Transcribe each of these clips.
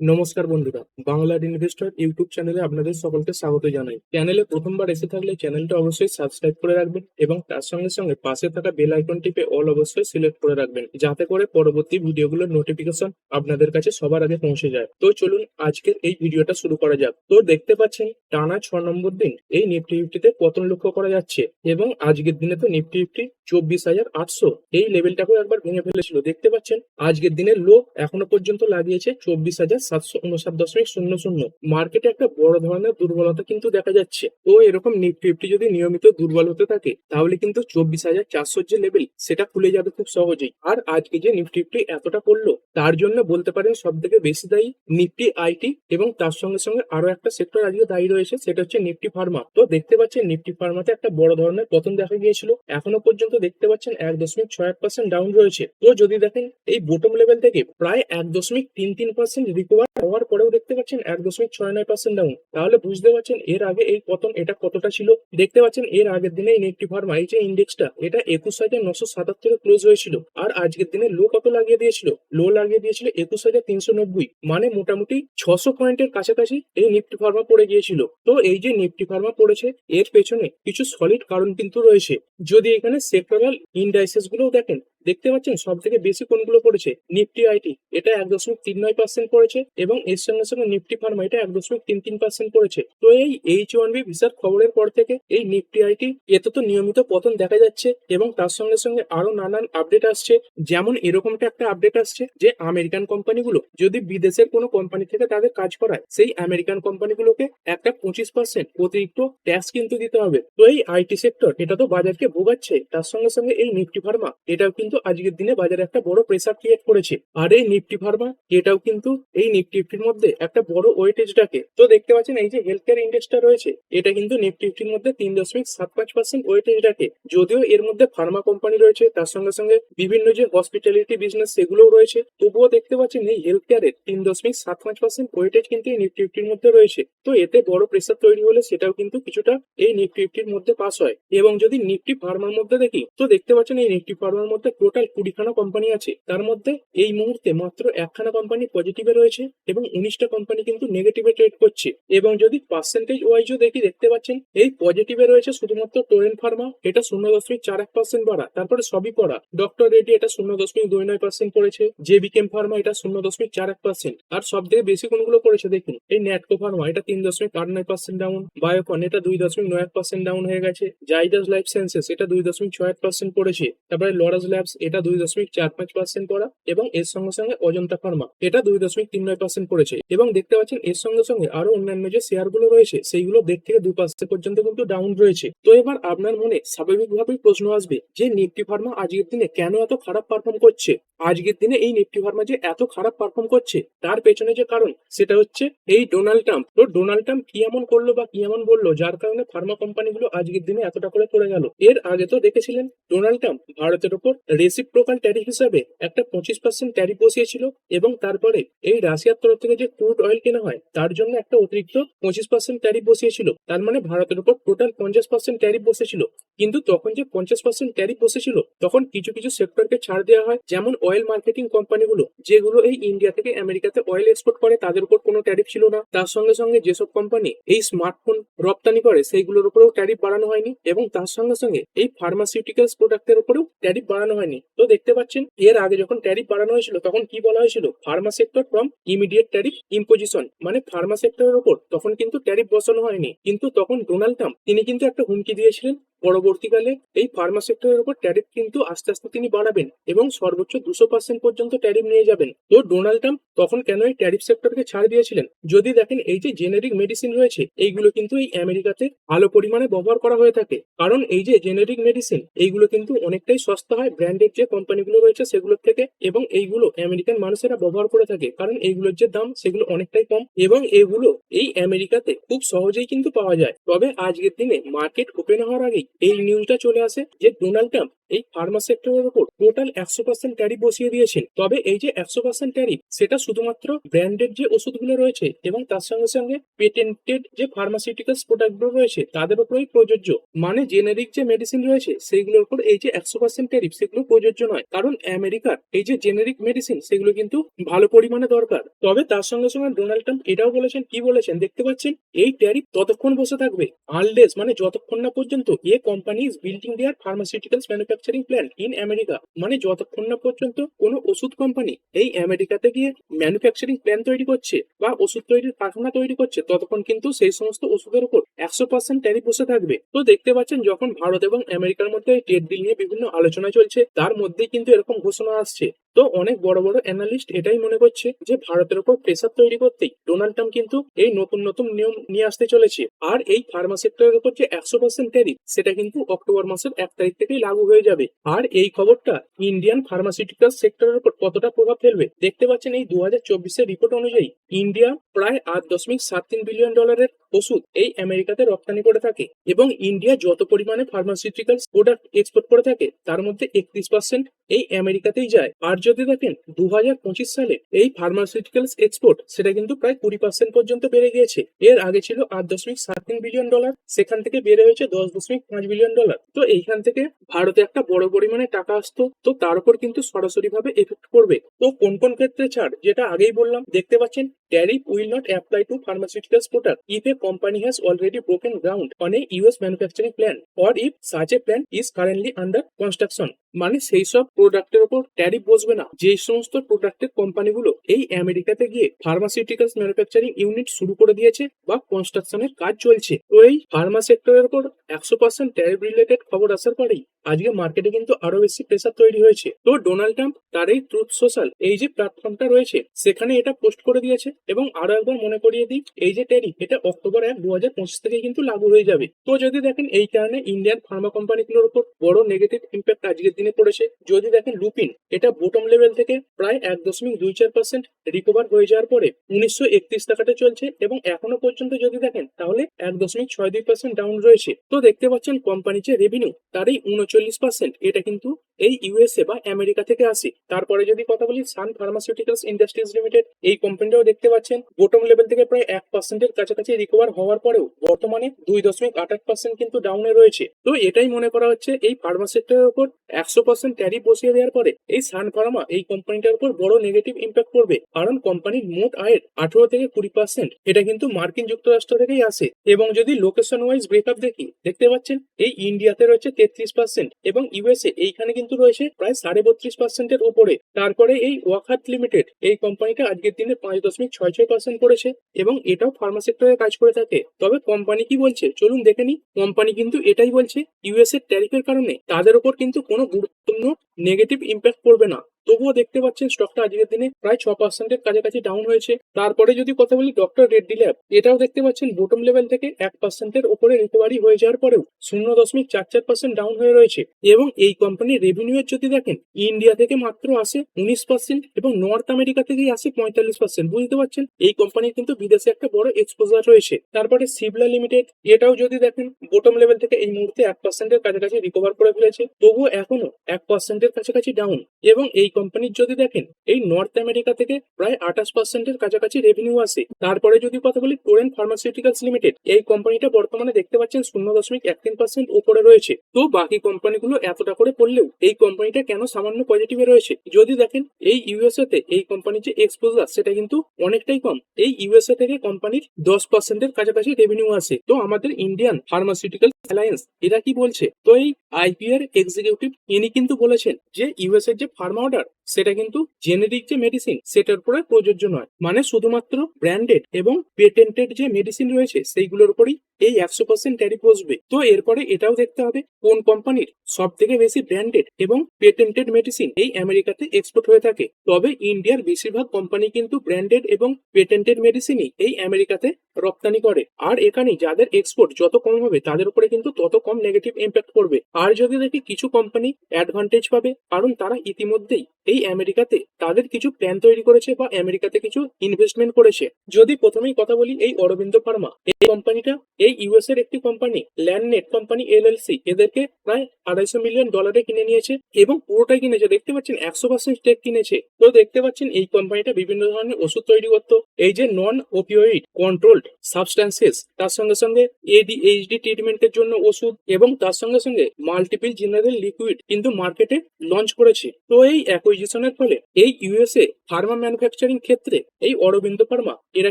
নমস্কার বন্ধুরা বাংলার ইনভেস্টর ইউটিউব চ্যানেলে আপনাদের সকলকে স্বাগত জানাই। চ্যানেলে প্রথমবার এসে থাকলে চ্যানেলটা অবশ্যই সাবস্ক্রাইব করে রাখবেন এবং তার সঙ্গে সঙ্গে পাশে থাকা বেল আইকন টিপে অল অবশ্যই সিলেক্ট করে রাখবেন, যাতে করে পরবর্তী ভিডিওগুলোর নোটিফিকেশন আপনাদের কাছে সবার আগে পৌঁছে যায়। তো চলুন আজকের এই ভিডিওটা শুরু করা যাক। তো দেখতে পাচ্ছেন, টানা ছ নম্বর দিন এই নিফটি ফিফটিতে পতন লক্ষ্য করা যাচ্ছে এবং আজকের দিনে তো নিফটি ফিফটি চব্বিশ হাজার আটশো। এই লেভেলটাকেও একবার ভেঙে ফেলেছিল। দেখতে পাচ্ছেন, আজকের দিনের লো এখনও পর্যন্ত লাগিয়েছে চব্বিশ হাজার সাতশো উনষাট দশমিক শূন্য শূন্য। মার্কেটে একটা বড় ধরনের দুর্বলতা কিন্তু দেখা যাচ্ছে। তো এরকম নিফটি যদি নিয়মিত দুর্বল হতে থাকে, তাহলে কিন্তু চব্বিশ হাজার চারশোর যে লেভেল সেটা খুলে যাবে খুব সহজেই। আর আজকে যে নিফটি ফিফটি এতটা পড়ল তার জন্য বলতে পারেন সব থেকে বেশি দায়ী নিফটি আইটি এবং তার সঙ্গে সঙ্গে আরও একটা সেক্টর আজকে দায়ী রয়েছে, সেটা হচ্ছে নিফটি ফার্মা। তো দেখতে পাচ্ছেন নিফটি ফার্মাতে একটা বড় ধরনের পতন দেখা গিয়েছিল। এখনও পর্যন্ত দেখতে পাচ্ছেন এক দশমিক ছয় পার্সেন্ট ডাউন রয়েছে। তো যদি দেখেন, এই বোটম লেভেল থেকে প্রায় এক দশমিক তিন তিন পার্সেন্ট রিকভার হওয়ার পরেও দেখতে পাচ্ছেন এক দশমিক ছয় নয় পার্সেন্ট ডাউন তাহলে বুঝতে পারছেন এর আগে এই পতন এটা কতটা ছিল? দেখতে পাচ্ছেন এর আগের দিনে এই নিফটি ফার্মা এই যে ইন্ডেক্সটা এটা একুশ হাজার নশো সাতাত্তরে ক্লোজ হয়েছিল। আর আজকের দিনে লো কত লাগিয়ে দিয়েছিল? লো লাগিয়ে দিয়েছিল একুশ হাজার তিনশো নব্বই। মানে মোটামুটি ছশো পয়েন্টের কাছাকাছি এই নিফটি ফার্মা পড়ে গিয়েছিল। তো এই যে নিফটি ফার্মা পড়েছে, এর পেছনে কিছু সলিড কারণ কিন্তু রয়েছে। যদি এখানে সেক্টরাল ইন্ডাইসেসগুলো দেখেন দেখতে পাচ্ছেন সব থেকে বেশি কোনগুলো পড়েছে? নিফটি আইটি, এটা এক দশমিক তিন নয় পার্সেন্ট পড়েছে এবং এর সঙ্গে সঙ্গে নিফটি ফার্মা, এটা এক দশমিক তিন তিন পার্সেন্ট পড়েছে। তো এই এইচ ওয়ান বি ভিসার খবরের পর থেকে এই নিফটি আইটি, এতে তো নিয়মিত পতন দেখা যাচ্ছে এবং তার সঙ্গে সঙ্গে আরও নানান আপডেট আসছে। যেমন এরকমটা একটা আপডেট আসছে যে আমেরিকান কোম্পানিগুলো যদি বিদেশের কোনো কোম্পানি থেকে তাদের কাজ করায়, সেই আমেরিকান কোম্পানিগুলোকে একটা পঁচিশ পার্সেন্ট অতিরিক্ত ট্যাক্স কিন্তু দিতে হবে। তো এই আইটি সেক্টর এটা তো বাজারকে ভোগাচ্ছে। তার সঙ্গে সঙ্গে এই নিফটি ফার্মা, এটাও কিন্তু আজকের দিনে বাজারে একটা বড় প্রেসার ক্রিয়েট করেছে। আর এই নিফটি ফার্মা এটাও কিন্তু এই নিফটি ফিফটির মধ্যে একটা বড় ওয়েটেজ ডাকে তো দেখতে পাচ্ছেন এই যে হেলথ কেয়ার ইন্ডেক্সটা রয়েছে, এটা কিন্তু নিফটি ফিফটির মধ্যে তিন দশমিক সাত পাঁচ পার্সেন্ট ওয়েটেজ ডাকে যদিও এর মধ্যে ফার্মা কোম্পানি রয়েছে, তার সঙ্গে সঙ্গে বিভিন্ন যে হসপিটালিটি বিজনেস সেগুলোও রয়েছে, তবুও দেখতে পাচ্ছেন এই হেলথ কেয়ারের তিন দশমিক সাত পাঁচ পার্সেন্ট ওয়েটেজ কিন্তু এই নিফটি ফিফটির মধ্যে রয়েছে। তো এতে বড় প্রেসার তৈরি হলে সেটাও কিন্তু কিছুটা এই নিফটি ফিফটির মধ্যে পাস হয়। এবং যদি নিফটি ফার্মার মধ্যে দেখি, তো দেখতে পাচ্ছেন এই নিফটি ফার্মার মধ্যে টোটাল কুড়িখানা কোম্পানি আছে, তার মধ্যে এই মুহূর্তে মাত্র একখানা কোম্পানি পজিটিভে রয়েছে এবং উনিশটা কোম্পানি কিন্তু নেগেটিভে ট্রেড করছে। এবং যদি পার্সেন্টেজ ওয়াইজও দেখি, দেখতে পাচ্ছেন, এই পজিটিভে রয়েছে শুধুমাত্র টোরেন ফার্মা এটা শূন্য দশমিক চার এক পার্সেন্ট বাড়া, তারপরে সবই পড়া। ডক্টর রেডি এটা শূন্য দশমিক দুই নয় পার্সেন্ট পড়েছে জে বিকেম ফার্মা এটা শূন্য দশমিক চার এক পার্সেন্ট আর সব থেকে বেশি কোনগুলো পড়েছে দেখুন, এই ন্যাটকো ফার্মা এটা তিন দশমিক আট নয় পার্সেন্ট ডাউন বায়োকন এটা দুই দশমিক নয় এক পার্সেন্ট ডাউন হয়ে গেছে জাইডাস লাইফ সায়েন্সেস এটা দুই দশমিক ছয় এক পার্সেন্ট পড়েছে তারপরে লরাস ল্যাবস এটা দুই দশমিক চার পাঁচ পার্সেন্ট পড়া এবং এর সঙ্গে সঙ্গে অজন্তা ফার্মা, এটা দুই দশমিক তিন নয় পার্সেন্ট পড়েছে। এবং দেখতে পাচ্ছেন এর সঙ্গে সঙ্গে আরও অন্যান্য যে শেয়ারগুলো রয়েছে, সেইগুলো দেড় থেকে দু পার্সেন্ট পর্যন্ত কিন্তু ডাউন রয়েছে। তো এবার আপনার মনে স্বাভাবিকভাবেই প্রশ্ন আসবে যে, নিফটি ফার্মা আজকের দিনে কেন এত খারাপ পারফর্ম করছে? আজকের দিনে এই নিফটি ফার্মা যে এত খারাপ পারফর্ম করছে, তার পেছনে যে কারণ, সেটা হচ্ছে এই ডোনাল্ড ট্রাম্প। তো ডোনাল্ড ট্রাম্প কি এমন করল বা কি এমন বলল, যার কারণে ফার্মা কোম্পানিগুলো আজকের দিনে এতটা করে পড়ে গেল? এর আগে তো দেখেছিলেন, ডোনাল্ড ট্রাম্প ভারতের উপর রেসিপ্রোকাল ট্যারিফ হিসাবে একটা পঁচিশ পার্সেন্ট ট্যারিফ বসিয়েছিল এবং তারপরে এই রাশিয়ার তরফ থেকে যে ক্রুড অয়েল কেনা হয়, তার জন্য একটা অতিরিক্ত পঁচিশ পার্সেন্ট ট্যারিফ বসিয়েছিল। তার মানে ভারতের উপর টোটাল পঞ্চাশ পার্সেন্ট ট্যারিফ বসেছিল। কিন্তু তখন যে পঞ্চাশ পার্সেন্ট ট্যারিফ বসেছিল, তখন কিছু কিছু সেক্টরকে ছাড় দেওয়া হয়, যেমন অয়েল মার্কেটিং কোম্পানিগুলো, যেগুলো এই ইন্ডিয়া থেকে আমেরিকাতে অয়েল এক্সপোর্ট করে, তাদের উপর কোনো ট্যারিফ ছিল না। তার সঙ্গে সঙ্গে যেসব কোম্পানি এই স্মার্টফোন রপ্তানি করে, সেইগুলোর উপরেও ট্যারিফ বাড়ানো হয়নি এবং তার সঙ্গে সঙ্গে এই ফার্মাসিউটিক্যালস প্রোডাক্টের উপরেও ট্যারিফ বাড়ানো হয়নি। তো দেখতে পাচ্ছেন, এর আগে যখন ট্যারিফ বাড়ানো হয়েছিল, তখন কি বলা হয়েছিল? Pharma sector from immediate tariff imposition মানে ফার্মা সেক্টরের উপর। তখন কিন্তু ট্যারিফ বসানো হয়নি। কিন্তু তখন ডোনাল্ড ট্রাম্প তিনি কিন্তু একটা হুমকি দিয়েছিলেন পরবর্তীকালে এই ফার্মা সেক্টরের উপর ট্যারিফ কিন্তু আস্তে আস্তে তিনি বাড়াবেন এবং সর্বোচ্চ দুশো পার্সেন্ট পর্যন্ত ট্যারিফ নিয়ে যাবেন। তো ডোনাল্ড ট্রাম্প তখন কেন এই ট্যারিফ সেক্টরকে ছাড় দিয়েছিলেন? যদি দেখেন এই যে জেনেরিক মেডিসিন রয়েছে, এইগুলো কিন্তু এই আমেরিকাতে ভালো পরিমাণে ব্যবহার করা হয়ে থাকে। কারণ এই যে জেনেরিক মেডিসিন এইগুলো কিন্তু অনেকটাই সস্তা হয় ব্র্যান্ডেড যে কোম্পানিগুলো রয়েছে সেগুলোর থেকে এবং এইগুলো আমেরিকান মানুষেরা ব্যবহার করে থাকে। কারণ এইগুলোর যে দাম, সেগুলো অনেকটাই কম এবং এগুলো এই আমেরিকাতে খুব সহজেই কিন্তু পাওয়া যায়। তবে আজকের দিনে মার্কেট ওপেন হওয়ার আগেই এই নিউজটা চলে আসে যে ডোনাল্ড ট্রাম্প এই ফার্মা সেক্টরের উপর টোটাল একশো পার্সেন্ট ট্যারিফ বসিয়ে দিয়েছেন। তবে এই যে একশো পার্সেন্ট ট্যারিফ সেটা শুধুমাত্র ব্র্যান্ডেড যে ওষুধগুলো রয়েছে এবং তার সঙ্গে সঙ্গে পেটেন্টেড যে ফার্মাসিউটিক্যালস প্রোডাক্টগুলো রয়েছে, তাদের উপরেই প্রযোজ্য। মানে জেনেরিক যে মেডিসিন রয়েছে, সেইগুলোর উপর এই যে একশো পার্সেন্ট ট্যারিফ সেগুলো প্রযোজ্য নয়। কারণ আমেরিকার এই যে জেনেরিক মেডিসিন সেগুলো কিন্তু ভালো পরিমাণে দরকার। তবে তার সঙ্গে সঙ্গে ডোনাল্ড ট্রাম্প এটাও বলেছেন, কি বলেছেন দেখতে পাচ্ছেন? এই ট্যারিফ ততক্ষণ বসে থাকবে। আনলেস মানে যতক্ষণ না পর্যন্ত a company is building their pharmaceuticals manufacturing plant in America মানে যতক্ষণ না পর্যন্ত কোনো ওষুধ কোম্পানি এই আমেরিকাতে গিয়ে ম্যানুফ্যাকচারিং প্ল্যান তৈরি করছে বা ওষুধ তৈরির কারখানা তৈরি করছে, ততক্ষণ কিন্তু সেই সমস্ত ওষুধের উপর একশো পার্সেন্ট ট্যারিফ বসে থাকবে। তো দেখতে পাচ্ছেন যখন ভারত এবং আমেরিকার মধ্যে ট্রেড বিল নিয়ে বিভিন্ন আলোচনা চলছে, তার মধ্যেই কিন্তু এরকম ঘোষণা আসছে তো অনেক বড় বড় অ্যানালিস্ট এটাই মনে করছে যে ভারতের উপর প্রেসার তৈরি করতেই ডোনাল্ড ট্রাম্প কিন্তু এই নতুন নতুন নিয়ম নিয়ে আসতে চলেছে। আর এই ফার্মা সেক্টরের উপর যে একশো পার্সেন্ট ট্যারিফ সেটা কিন্তু অক্টোবর মাসের এক তারিখ থেকেই লাগু হয়ে যাবে। আর এই খবরটা ইন্ডিয়ান ফার্মাসিউটিক্যাল সেক্টরের উপর কতটা প্রভাব ফেলবে? দেখতে পাচ্ছেন এই দু হাজার চব্বিশের রিপোর্ট অনুযায়ী ইন্ডিয়া প্রায় আট দশমিক সাত তিন বিলিয়ন ডলারের ওষুধ এই আমেরিকাতে রপ্তানি করে থাকে এবং ইন্ডিয়া যত পরিমাণে ফার্মাসিউটিক্যাল প্রোডাক্ট এক্সপোর্ট করে থাকে, তার মধ্যে একত্রিশ পার্সেন্ট এই আমেরিকাতেই যায়। আর যদি দেখেন দু পঁচিশ সালে এই ফার্মাসিউটিক্যালস এক্সপোর্ট সেটা কিন্তু প্রায় কুড়ি পার্সেন্ট পর্যন্ত বেড়ে গিয়েছে। এর আগে ছিল আট দশমিক সাত তিন বিলিয়ন ডলার সেখান থেকে বেড়ে হয়েছে দশ দশমিক পাঁচ বিলিয়ন ডলার তো এইখান থেকে ভারতে একটা বড় পরিমাণে টাকা আসতো, তো তার উপর কিন্তু সরাসরি ভাবে এফেক্ট করবে তো কোন কোন ক্ষেত্রে ছাড়, যেটা আগেই বললাম, দেখতে পাচ্ছেন tariff will not apply to pharmaceuticals product if a company has already broken ground on a US manufacturing plan or if such a plan is currently under construction মানে সেই সব প্রোডাক্টের উপর ট্যারিফ বসবে না। যে সমস্ত প্রোডাক্টের কোম্পানিগুলো এই আমেরিকাতে গিয়ে ফার্মাসিউটিক্যালস ম্যানুফ্যাকচারিং ইউনিট শুরু করে দিয়েছে বা কনস্ট্রাকশনের কাজ চলছে। তো এই ফার্মা সেক্টরের উপর একশো পার্সেন্ট ট্যারিফ রিলেটেড খবর আসার পরেই আজকে মার্কেটে কিন্তু আরও বেশি প্রেসার তৈরি হয়েছে। তো ডোনাল্ড ট্রাম্প তার এই ট্রুথ সোশ্যাল এই যে প্ল্যাটফর্মটা রয়েছে, সেখানে এটা পোস্ট করে দিয়েছে এবং আরও একবার মনে করিয়ে দিই, এই যে ট্যারিফ এটা অক্টোবর এক দু হাজার পঁচিশ থেকে কিন্তু লাগু হয়ে যাবে। তো যদি দেখেন এই কারণে ইন্ডিয়ান ফার্মা কোম্পানিগুলোর উপর বড় নেগেটিভ ইম্প্যাক্ট আজকের দিনে পড়েছে। যদি দেখেন লুপিন, এটা বোটম লেভেল থেকে প্রায় এক দশমিক দুই চার পার্সেন্ট রিকভার হয়ে যাওয়ার পরে উনিশশো একত্রিশ টাকাটা চলছে এবং এখনও পর্যন্ত যদি দেখেন, তাহলে এক দশমিক ছয় দুই পার্সেন্ট ডাউন রয়েছে। তো দেখতে পাচ্ছেন কোম্পানির যে রেভিনিউ তারই উনচল্লিশ পার্সেন্ট এটা কিন্তু এই ইউএসএ বা আমেরিকা থেকে আসে। তারপরে যদি কথা বলি সান ফার্মাসিউটিক্যালস ইন্ডাস্ট্রিজ লিমিটেড এই কোম্পানিটাও দেখতে পাচ্ছেন। বোটম লেভেল থেকে প্রায় এক পার্সেন্টের কাছাকাছি রিকভার হওয়ার পরেও বর্তমানে দুই দশমিক আট পার্সেন্ট কিন্তু ডাউনে রয়েছে। তো এটাই মনে করা হচ্ছে এই ফার্মা সেক্টরের উপর একশো পার্সেন্ট ট্যারিফ বসিয়ে দেওয়ার পরে এই সান ফার্মা এই কোম্পানিটার উপর বড় নেগেটিভ ইম্প্যাক্ট করবে। কারণ কোম্পানির মোট আয়ের আঠারো থেকে কুড়ি পার্সেন্ট এটা কিন্তু মার্কিন যুক্তরাষ্ট্র থেকেই আসে। এবং যদি লোকেশন ওয়াইজ ব্রেকআপ দেখি, দেখতে পাচ্ছেন এই ইন্ডিয়াতে রয়েছে তেত্রিশ পার্সেন্ট এবং ইউএসএ এইখানে কিন্তু রয়েছে প্রায় সাড়ে বত্রিশ পার্সেন্টের উপরে তারপরে এই ওয়াখাত লিমিটেড, এই কোম্পানিটা আজকের দিনে পাঁচ দশমিক ছয় ছয় পার্সেন্ট করেছে এবং এটাও ফার্মা সেক্টরে কাজ করে থাকে। তবে কোম্পানি কি বলছে? চলুন দেখে নি কোম্পানি কিন্তু এটাই বলছে ইউএস এর ট্যারিফের কারণে তাদের উপর কিন্তু কোনো গুরুত্বপূর্ণ নেগেটিভ ইম্প্যাক্ট পড়বে না। তবুও দেখতে পাচ্ছেন স্টকটা আজকের দিনে প্রায় ছ পার্সেন্টের কাছাকাছি ডাউন হয়েছে। তারপরে যদি কথা বলি ডক্টর রেড্ডি ল্যাব এটাও দেখতে পাচ্ছেন বোটম লেভেল থেকে এক পার্সেন্টের উপরে রিকভারি হয়ে যাওয়ার পরেও শূন্য দশমিক চার চার পার্সেন্ট ডাউন হয়ে রয়েছে। এবং এই কোম্পানির রেভিনিউ এর যদি দেখেন ইন্ডিয়া থেকে মাত্র আসে উনিশ পার্সেন্ট এবং নর্থ আমেরিকা থেকেই আসে পঁয়তাল্লিশ পার্সেন্ট বুঝতে পারছেন? এই কোম্পানির কিন্তু বিদেশে একটা বড় এক্সপোজার রয়েছে। তারপরে সিবলা লিমিটেড এটাও যদি দেখেন বোটম লেভেল থেকে এই মুহূর্তে এক পার্সেন্টের কাছাকাছি রিকভার করে ফেলেছে। তবুও এখনও এক পার্সেন্টের কাছাকাছি ডাউন এবং এই কোম্পানির যদি দেখেন, এই নর্থ আমেরিকা থেকে প্রায় আঠাশ পার্সেন্টের কাছাকাছি রেভিনিউ আসে। তারপরে যদি কথা বলি টোরেন্ট ফার্মাসিউটিক্যালস লিমিটেড এই কোম্পানিটা বর্তমানে দেখতে পাচ্ছেন শূন্য দশমিক এক তিন পার্সেন্ট উপরে রয়েছে। তো বাকি কোম্পানিগুলো এতটা করে পড়লেও এই কোম্পানিটা কেন সামান্য পজিটিভে রয়েছে? যদি দেখেন, এই ইউএসএ তে এই কোম্পানির যে এক্সপোজার সেটা কিন্তু অনেকটাই কম। এই ইউএসএ থেকে কোম্পানির দশ পার্সেন্টের কাছাকাছি রেভিনিউ আসে। তো আমাদের ইন্ডিয়ান ফার্মাসিউটিক্যাল অ্যালায়েন্স এরা কি বলছে? তো এই আইপিআর এক্সিকিউটিভ ইনি কিন্তু বলেছেন যে ইউএস এর যে ফার্মা অর্ডার সেটা কিন্তু জেনেরিক যে মেডিসিন সেটার উপরে প্রযোজ্য নয়। মানে শুধুমাত্র ব্র্যান্ডেড এবং পেটেন্টেড যে মেডিসিন রয়েছে, সেইগুলোর উপরই এই একশো পার্সেন্ট ট্যারিফ বসবে। তো এরপরে এটাও দেখতে হবে, কোন কোম্পানির সব থেকে বেশি ব্র্যান্ডেড এবং পেটেন্টেড মেডিসিন এই আমেরিকাতে এক্সপোর্ট হয়ে থাকে। তবে ইন্ডিয়ার বেশিরভাগ কোম্পানি কিন্তু ব্র্যান্ডেড এবং পেটেন্টেড মেডিসিনই এই আমেরিকাতে রপ্তানি করে। আর এখানে যাদের এক্সপোর্ট যত কম হবে, তাদের উপরে কিন্তু তত কম নেগেটিভ ইম্প্যাক্ট পড়বে। আর যদি দেখি কিছু কোম্পানি অ্যাডভান্টেজ পাবে, কারণ তারা ইতিমধ্যেই এই আমেরিকাতে তাদের কিছু প্ল্যান তৈরি করেছে বা আমেরিকাতে কিছু ইনভেস্টমেন্ট করেছে। যদি প্রথমেই কথা বলি এই অরবিন্দ ফার্মা, এই কোম্পানিটা এই ইউএস এর একটি কোম্পানি ল্যান্ডনেট কোম্পানি এলএলসি এদেরকে প্রায় আড়াইশো মিলিয়ন ডলারে কিনে নিয়েছে এবং পুরোটাই কিনেছে। দেখতে পাচ্ছেন, একশো পার্সেন্ট স্টেক কিনেছে। তো দেখতে পাচ্ছেন, এই কোম্পানিটা বিভিন্ন ধরনের ওষুধ তৈরি করতো। এই যে নন ওপিওইড কন্ট্রোলড সাবস্ট্যান্সেস তার সঙ্গে সঙ্গে এডিএইচডি ট্রিটমেন্টের জন্য ওষুধ এবং তার সঙ্গে সঙ্গে মাল্টিপল জেনারেল লিকুইড কিন্তু মার্কেটে লঞ্চ করেছে। তো এই অ্যাকুইজিশনের ফলে এই ইউএসএ ফার্মা ম্যানুফ্যাকচারিং ক্ষেত্রে এই অরবিন্দ ফার্মা এরা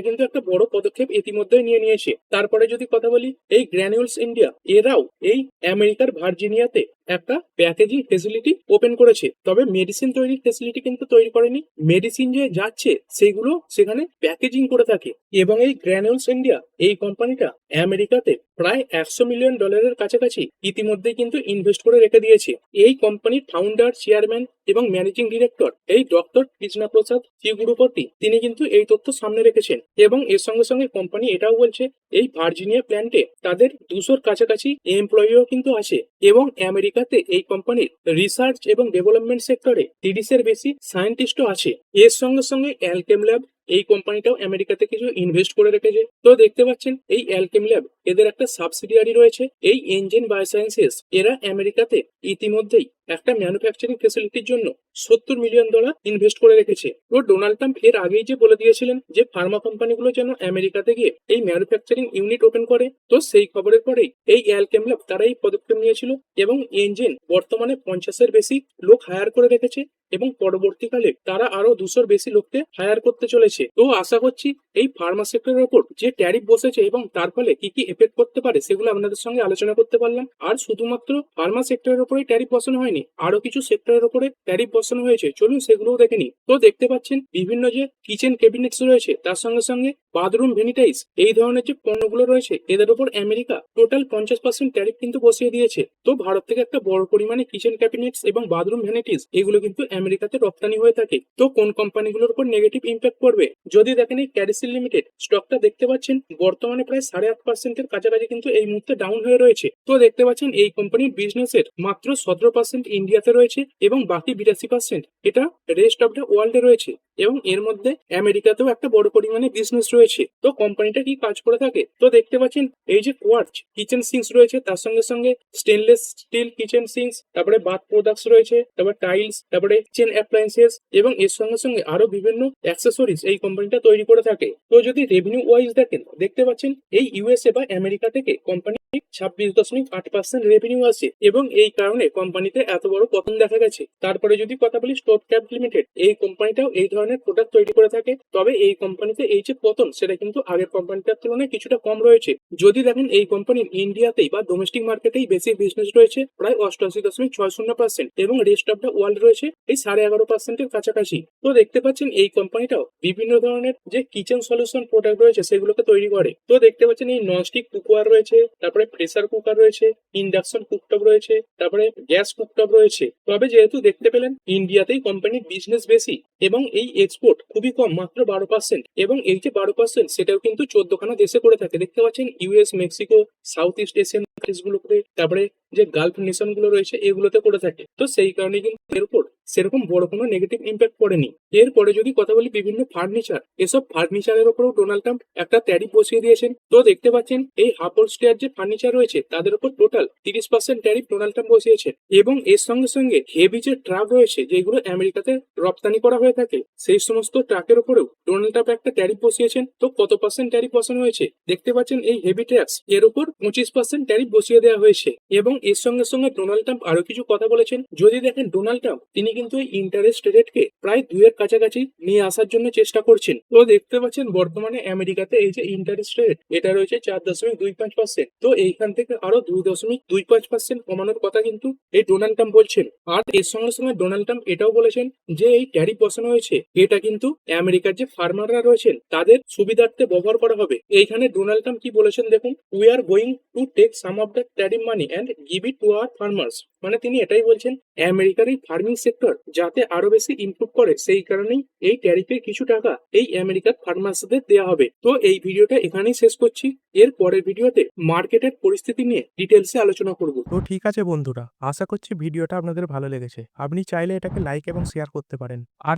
কিন্তু একটা বড় পদক্ষেপ ইতিমধ্যেই নিয়ে নিয়েছে। তারপরে যদি বলি এই গ্র্যানিউলস ইন্ডিয়া এরাও এই আমেরিকার ভার্জিনিয়াতে একটা প্যাকেজিং ফেসিলিটি ওপেন করেছে। তবে মেডিসিন তৈরির ফেসিলিটি কিন্তু তৈরি করেনি। মেডিসিন যে যাচ্ছে, সেগুলো সেখানে প্যাকেজিং করে থাকে। এবং এই গ্র্যানুলস ইন্ডিয়া এই কোম্পানিটা আমেরিকাতে প্রায় একশো মিলিয়ন ডলারের কাছাকাছি ইতিমধ্যে কিন্তু ইনভেস্ট করে রেখে দিয়েছে। এই কোম্পানির ফাউন্ডার চেয়ারম্যান এবং ম্যানেজিং ডিরেক্টর এই ডক্টর কৃষ্ণা প্রসাদ চিগুরুপতি তিনি কিন্তু এই তথ্য সামনে রেখেছেন। এবং এর সঙ্গে সঙ্গে কোম্পানি এটাও বলছে, এই ভার্জিনিয়া প্ল্যান্টে তাদের দুশোর কাছাকাছি এমপ্লয়িও কিন্তু আছে। এবং আমেরিকাতে এই কোম্পানির রিসার্চ এবং ডেভেলপমেন্ট সেক্টরে তিরিশের বেশি সায়েন্টিস্টও আছে। এর সঙ্গে সঙ্গে অ্যালকেম ল্যাব এই কোম্পানিটাও আমেরিকাতে কিছু ইনভেস্ট করে রেখেছে। তো দেখতে পাচ্ছেন, এই অ্যালকেম ল্যাব এদের একটা সাবসিডিয়ারি রয়েছে। এই ইঞ্জিন বায়োসায়েন্সেস এরা আমেরিকাতে ইতিমধ্যেই একটা ম্যানুফ্যাকচারিং ফেসিলিটির জন্য সত্তর মিলিয়ন ডলার ইনভেস্ট করে রেখেছে। তো ডোনাল্ড ট্রাম্প এর আগেই যে বলে দিয়েছিলেন যে ফার্মা কোম্পানিগুলো যেন আমেরিকাতে গিয়ে এই ম্যানুফ্যাকচারিং ইউনিট ওপেন করে, তো সেই খবরের পরেই এই অ্যালকেম ল্যাব তারা এই পদক্ষেপ নিয়েছিল এবং ইঞ্জিন বর্তমানে পঞ্চাশের বেশি লোক হায়ার করে রেখেছে এবং পরবর্তীকালে তারা আরও দুশোর বেশি লোককে হায়ার করতে চলেছে। তো আশা করছি এই ফার্মা সেক্টরের ওপর যে ট্যারিফ বসেছে এবং তার ফলে কি কি এফেক্ট করতে পারে সেগুলো আপনাদের সঙ্গে আলোচনা করতে পারলাম। আর শুধুমাত্র ফার্মা সেক্টরের উপরে ট্যারিফ বসানো হয়নি আরও কিছু সেক্টরের উপরে ট্যারিফ বসানো হয়েছে। চলুন সেগুলোও দেখেনি তো দেখতে পাচ্ছেন বিভিন্ন যে কিচেন ক্যাবিনেটস রয়েছে, তার সঙ্গে সঙ্গে বাথরুম ভেনিটাইজ এই ধরনের যে পণ্যগুলো রয়েছে, এদের উপর আমেরিকা টোটাল পঞ্চাশ পার্সেন্ট ট্যারিফ কিন্তু বসিয়ে দিয়েছে। তো ভারত থেকে একটা বড় পরিমাণে কিচেন ক্যাবিনেটস এবং বাথরুম ভ্যানিটিস এগুলো কিন্তু আমেরিকাতে রপ্তানি হয়ে থাকে। তো কোন কোম্পানিগুলোর উপর নেগেটিভ ইম্প্যাক্ট পড়বে? যদি দেখেন এই ক্যারিসিল লিমিটেড স্টকটা দেখতে পাচ্ছেন, বর্তমানে প্রায় সাড়ে আট পার্সেন্টের কাছাকাছি কিন্তু এই মুহূর্তে ডাউন হয়ে রয়েছে। তো দেখতে পাচ্ছেন, এই কোম্পানির বিজনেসের মাত্র সতেরো পার্সেন্ট ইন্ডিয়াতে রয়েছে এবং বাকি বিরাশি পার্সেন্ট এটা রেস্ট অফ দ্য ওয়ার্ল্ডে রয়েছে। এবং এর মধ্যে আমেরিকাতেও একটা বড় পরিমাণে বিজনেস রয়েছে। তো কোম্পানিটা কি কাজ করে থাকে? তো দেখতে পাচ্ছেন, এই যে কোয়ার্চ কিচেন সিঙ্কস রয়েছে, তার সঙ্গে সঙ্গে স্টেনলেস স্টিল কিচেন সিঙ্কস তারপরে বাথ প্রোডাক্টস রয়েছে, তারপরে টাইলস তারপরে কিচেন অ্যাপ্লায়েন্সেস এবং এর সঙ্গে সঙ্গে আরও বিভিন্ন অ্যাক্সেসরিজ এই কোম্পানিটা তৈরি করে থাকে। তো যদি রেভিনিউ ওয়াইজ দেখেন, দেখতে পাচ্ছেন, এই ইউএসএ বা আমেরিকা থেকে কোম্পানি ছাব্বিশ দশমিক আট পার্সেন্ট রেভিনিউ আছে এবং এই কারণে কোম্পানিতে এত বড় পতন দেখা গেছে। তারপরে যদি কথা বলি স্টোভ ক্যাপ লিমিটেড এই কোম্পানিটাও এই ধরনের প্রোডাক্ট তৈরি করে থাকে। তবে এই কোম্পানিতে এই যে পতন, সেটা কিন্তু আগের কোম্পানিটার তুলনায় কিছুটা কম রয়েছে। যদি দেখেন এই কোম্পানির ইন্ডিয়াতেই বা ডোমেস্টিক মার্কেটেই বেশি বিজনেস রয়েছে, প্রায় অষ্টআশি দশমিক ছয় শূন্য পার্সেন্ট এবং রেস্ট অফ দ্য ওয়ার্ল্ড রয়েছে এই সাড়ে এগারো পার্সেন্টের কাছাকাছি। তো দেখতে পাচ্ছেন এই কোম্পানিটাও বিভিন্ন ধরনের যে কিচেন সলিউশন প্রোডাক্ট রয়েছে, সেগুলোকে তৈরি করে। তো দেখতে পাচ্ছেন এই ননস্টিক কুকওয়ার রয়েছে, তারপরে প্রেসার কুকার রয়েছে ইন্ডাকশন কুকটপ রয়েছে, তারপরে গ্যাস কুকটপ রয়েছে। তবে যেহেতু দেখতে পেলেন ইন্ডিয়াতেই কোম্পানির বিজনেস বেশি। এবং এই এক্সপোর্ট খুবই কম, মাত্র বারো পার্সেন্ট এবং এই যে বারো পার্সেন্ট সেটাও কিন্তু চোদ্দখানা দেশে করে থাকে। দেখতে পাচ্ছেন US Mexico South East Asian দেশগুলোতে তারপরে যে গালফ নেশনগুলো রয়েছে, এগুলোতে করে থাকে। তো সেই কারণে কিন্তু এর উপর সেরকম বড় কোনো নেগেটিভ ইম্প্যাক্ট পড়েনি। এরপরে যদি কথা বলি বিভিন্ন ফার্নিচার এসব ফার্নিচারের উপরেও ডোনাল্ড ট্রাম্প একটা ট্যারিফ বসিয়ে দিয়েছেন। তো দেখতে পাচ্ছেন, এই হাপল স্টেয়ার যে ফার্নিচার রয়েছে, তাদের উপর টোটাল তিরিশ পার্সেন্ট ট্যারিফ ডোনাল্ড ট্রাম্প বসিয়েছেন এবং এর সঙ্গে সঙ্গে হেভি যে ট্রাক রয়েছে, যেগুলো আমেরিকাতে রপ্তানি করা হয়ে থাকে, সেই সমস্ত ট্রাকের উপরেও ডোনাল্ড ট্রাম্প একটা ট্যারিফ বসিয়েছেন। তো কত পার্সেন্ট ট্যারিফ বসানো হয়েছে? দেখতে পাচ্ছেন এই হেভি ট্যাক্স এর উপর পঁচিশ পার্সেন্ট ট্যারিফ বসিয়ে দেওয়া হয়েছে। এবং এর সঙ্গে সঙ্গে ডোনাল্ড ট্রাম্প আরও কিছু কথা বলেছেন। যদি দেখেন ডোনাল্ড ট্রাম্প, তিনি কিন্তু এই ইন্টারেস্ট রেটকে প্রায় দুইয়ের কাছাকাছি নিয়ে আসার জন্য চেষ্টা করছেন। তো দেখতে পাচ্ছেন বর্তমানে আমেরিকাতে এই যে ইন্টারেস্ট রেট এটা রয়েছে চার দশমিক দুই পাঁচ পার্সেন্ট তো এইখান থেকে আরও দুই দশমিক দুই পাঁচ পার্সেন্ট কমানোর কথা কিন্তু এই ডোনাল্ড ট্রাম্প বলছেন। আর এর সঙ্গে সঙ্গে ডোনাল্ড ট্রাম্প এটাও বলেছেন যে এই ট্যারিফ বসানোর বসানো হয়েছে। এটা কিন্তু আমেরিকার যে ফার্মাররা রয়েছেন, তাদের সুবিধার্থে ব্যবহার করা হবে। এইখানে ডোনাল্ড ট্রাম্প কি বলেছেন দেখুন? We are going to take some of the tariff money and give it to our farmers মানে তিনি এটাই বলছেন, আমেরিকার এই ফার্মিং সেক্টর যাতে আরও বেশি ইমপ্রুভ করে, সেই কারণেই এই ট্যারিফের কিছু টাকা এই আমেরিকার ফার্মার্সদের দেওয়া হবে। তো এই ভিডিওটা এখানেই শেষ করছি। এর পরের ভিডিওতে মার্কেটের পরিস্থিতি নিয়ে ডিটেলসে আলোচনা করব। তো ঠিক আছে বন্ধুরা, আশা করছি ভিডিওটা আপনাদের ভালো লেগেছে। আপনি চাইলে এটাকে লাইক এবং শেয়ার করতে পারেন। আর